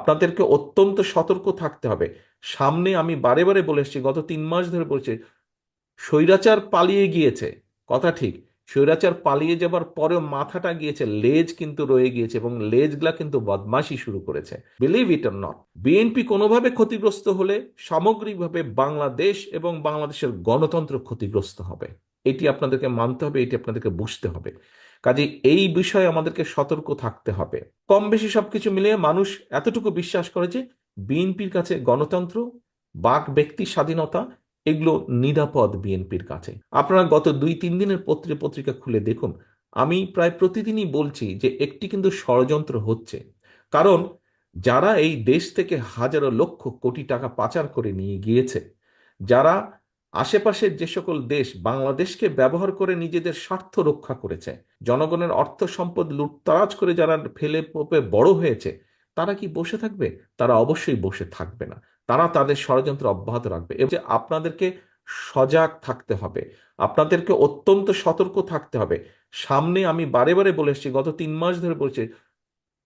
আপনাদেরকে অত্যন্ত সতর্ক থাকতে হবে। সামনে আমি বারে বারে বলে এসেছি, গত তিন মাস ধরে বলছি, স্বৈরাচার পালিয়ে গিয়েছে। কথা ঠিক, স্বৈরাচার পালিয়ে যাবার পরেও মাথাটা গিয়েছে, লেজ কিন্তু রয়ে গিয়েছে এবং লেজগুলা কিন্তু বদমাশি শুরু করেছে। Believe it or not BNP কোনোভাবে ক্ষতিগ্রস্ত হলে সামগ্রিকভাবে বাংলাদেশ এবং বাংলাদেশের গণতন্ত্র ক্ষতিগ্রস্ত হবে। এটি আপনাদেরকে মানতে হবে, এটি আপনাদেরকে বুঝতে হবে। কাজে এই বিষয়ে আমাদেরকে সতর্ক থাকতে হবে। কম বেশি সবকিছু মিলিয়ে মানুষ এতটুকু বিশ্বাস করে যে বিএনপির কাছে গণতন্ত্র, বাক ব্যক্তি স্বাধীনতা, এগুলো নিরাপদ বিএনপির কাছে। আপনারা গত দুই তিন দিনের পত্রে পত্রিকা খুলে দেখুন, আমি প্রায় প্রতিদিনই বলছি যে একটি কিন্তু ষড়যন্ত্র হচ্ছে। কারণ যারা এই দেশ থেকে হাজারো লক্ষ কোটি টাকা পাচার করে নিয়ে গিয়েছে, যারা আশেপাশের যে সকল দেশ বাংলাদেশকে ব্যবহার করে নিজেদের স্বার্থ রক্ষা করেছে, জনগণের অর্থ সম্পদ লুটতারাজ করে যারা ফেলে পোপে বড় হয়েছে, তারা কি বসে থাকবে? তারা অবশ্যই বসে থাকবে না। তারা তাদের ষড়যন্ত্র অব্যাহত রাখবে। এবং আপনাদেরকে সজাগ থাকতে হবে, আপনাদেরকে অত্যন্ত সতর্ক থাকতে হবে। সামনে আমি বারে বারে বলে এসেছি, গত তিন মাস ধরে বলছি,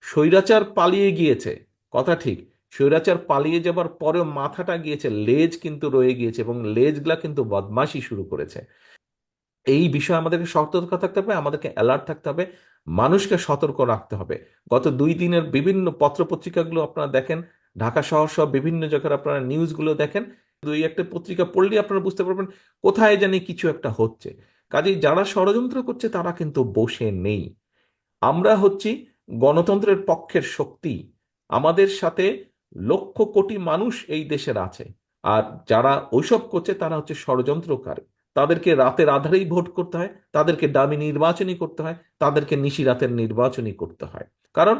স্বৈরাচার পালিয়ে গিয়েছে। কথা ঠিক। স্বৈরাচার পালিয়ে যাবার পরেও মাথাটা গিয়েছে, লেজ কিন্তু রয়ে গিয়েছে এবং লেজগুলা কিন্তু বদমাশি শুরু করেছে। এই বিষয়ে আমাদেরকে সতর্ক থাকতে হবে, আমাদেরকে অ্যালার্ট থাকতে হবে, মানুষকে সতর্ক রাখতে হবে। গত দুই দিনের বিভিন্ন পত্রপত্রিকাগুলো আপনারা দেখেন, ঢাকা শহর সহ বিভিন্ন জায়গার আপনারা নিউজগুলো দেখেন, দুই একটা পত্রিকা পড়লে আপনারা বুঝতে পারবেন কোথায় জানি কিছু একটা হচ্ছে। কাজেই যারা ষড়যন্ত্র করছে তারা কিন্তু বসে নেই। আমরা হচ্ছি গণতন্ত্রের পক্ষের শক্তি। আমাদের সাথে লক্ষ কোটি মানুষ এই দেশের আছে। আর যারা ওইসব করছে, তারা হচ্ছে ষড়যন্ত্রকারী। তাদেরকে রাতের আধারেই ভোট করতে হয়, তাদেরকে দামি নির্বাচনই করতে হয়, তাদেরকে নিশি রাতের নির্বাচনই করতে হয়। কারণ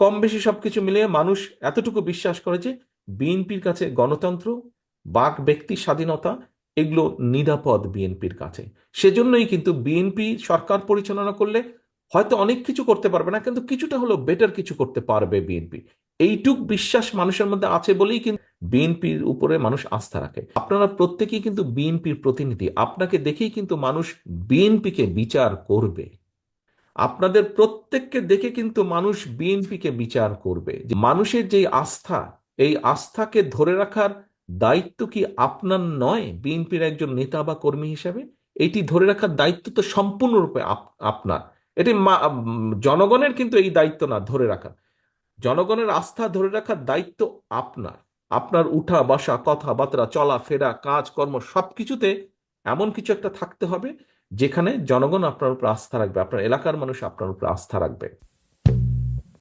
কম বেশি সবকিছু মিলিয়ে মানুষ এতটুকু বিশ্বাস করে যে বিএনপির কাছে গণতন্ত্র, বাক ব্যক্তি স্বাধীনতা, এগুলো নিরাপদ বিএনপির কাছে। সেজন্যই কিন্তু বিএনপি সরকার পরিচালনা করলে হয়তো অনেক কিছু করতে পারবে না, কিন্তু কিছুটা হলো বেটার কিছু করতে পারবে বিএনপি। এইটুক বিশ্বাস মানুষের মধ্যে আছে বলেই কিন্তু বিএনপির উপরে মানুষ আস্থা রাখে। আপনারা প্রত্যেকেই কিন্তু বিএনপির প্রতিনিধি। আপনাকে দেখেই কিন্তু মানুষ বিএনপিকে বিচার করবে। আপনাদের প্রত্যেককে দেখে কিন্তু মানুষ বিএনপিকে বিচার করবে। মানুষের যে আস্থা, এই আস্থাকে ধরে রাখার দায়িত্ব কি আপনার নয় বিএনপির একজন নেতা বা কর্মী হিসাবে? এটি ধরে রাখার দায়িত্ব তো সম্পূর্ণরূপে আপনার। এটি জনগণের কিন্তু এই দায়িত্ব না ধরে রাখা জনগণের আস্থা ধরে রাখার দায়িত্ব আপনার। আপনার উঠা, বসা, কথাবার্তা চলাফেরা কাজ, কর্ম সবকিছুতে এমন কিছু একটা থাকতে হবে যেখানে জনগণ আপনার উপর আস্থা রাখবে, আপনার এলাকার মানুষ আপনার উপর আস্থা রাখবে।